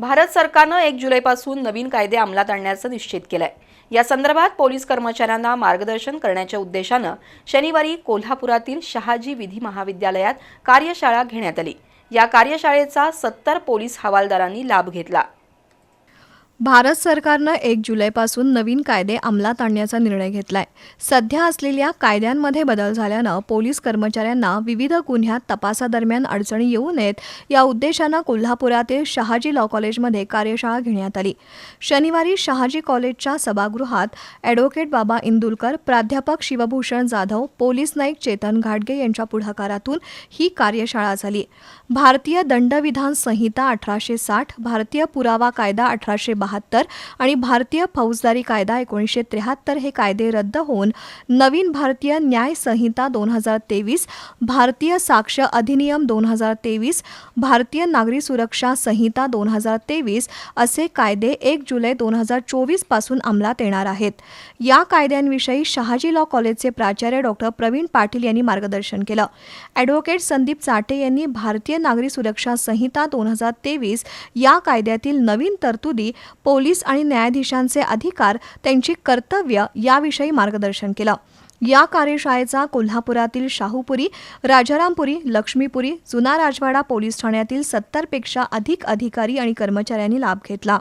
भारत सरकारनं एक जुलैपासून नवीन कायदे अंमलात आणण्याचं निश्चित केलंय. या संदर्भात पोलीस कर्मचाऱ्यांना मार्गदर्शन करण्याच्या उद्देशानं शनिवारी कोल्हापुरातील शहाजी विधी महाविद्यालयात कार्यशाळा घेण्यात आली. या कार्यशाळेचा सत्तर पोलीस हवालदारांनी लाभ घेतला. भारत सरकारनं एक जुलैपासून नवीन कायदे अंमलात आणण्याचा निर्णय घेतलाय. सध्या असलेल्या कायद्यांमध्ये बदल झाल्यानं पोलीस कर्मचाऱ्यांना विविध गुन्ह्यात तपासादरम्यान अडचणी येऊ नयेत या उद्देशानं कोल्हापुरातील शहाजी लॉ कॉलेजमध्ये कार्यशाळा घेण्यात आली. शनिवारी शहाजी कॉलेजच्या सभागृहात ॲडव्होकेट बाबा इंदुलकर प्राध्यापक शिवभूषण जाधव पोलीस नाईक चेतन घाटगे यांच्या पुढाकारातून ही कार्यशाळा झाली. भारतीय दंडविधान संहिता अठराशे साठ भारतीय पुरावा कायदा अठराशे बहात्तर आणि भारतीय फौजदारी कायदा एकोणीसशे त्र्याहत्तर हे कायदे रद्द होऊन नवीन भारतीय न्याय संहिता दोन हजार तेवीस भारतीय साक्ष अधिनियम दोन हजार तेवीस भारतीय नागरी सुरक्षा संहिता दोन हजार तेवीस असे कायदे एक जुलै दोन हजार चोवीसपासून अंमलात येणार आहेत. या कायद्यांविषयी शहाजी लॉ कॉलेजचे प्राचार्य डॉक्टर प्रवीण पाटील यांनी मार्गदर्शन केलं. ॲडव्होकेट संदीप चाटे यांनी भारतीय नागरी सुरक्षा संहिता दोन हजार तेवीस या कायद्यातील नवीन तरतुदी पोलीस आणि न्यायाधीशांचे अधिकार त्यांची कर्तव्य याविषयी मार्गदर्शन केलं. या कार्यशाळेचा कोल्हापुरातील शाहूपुरी राजारामपुरी लक्ष्मीपुरी जुना राजवाडा पोलीस ठाण्यातील सत्तरपेक्षा अधिक अधिकारी आणि कर्मचाऱ्यांनी लाभ घेतला.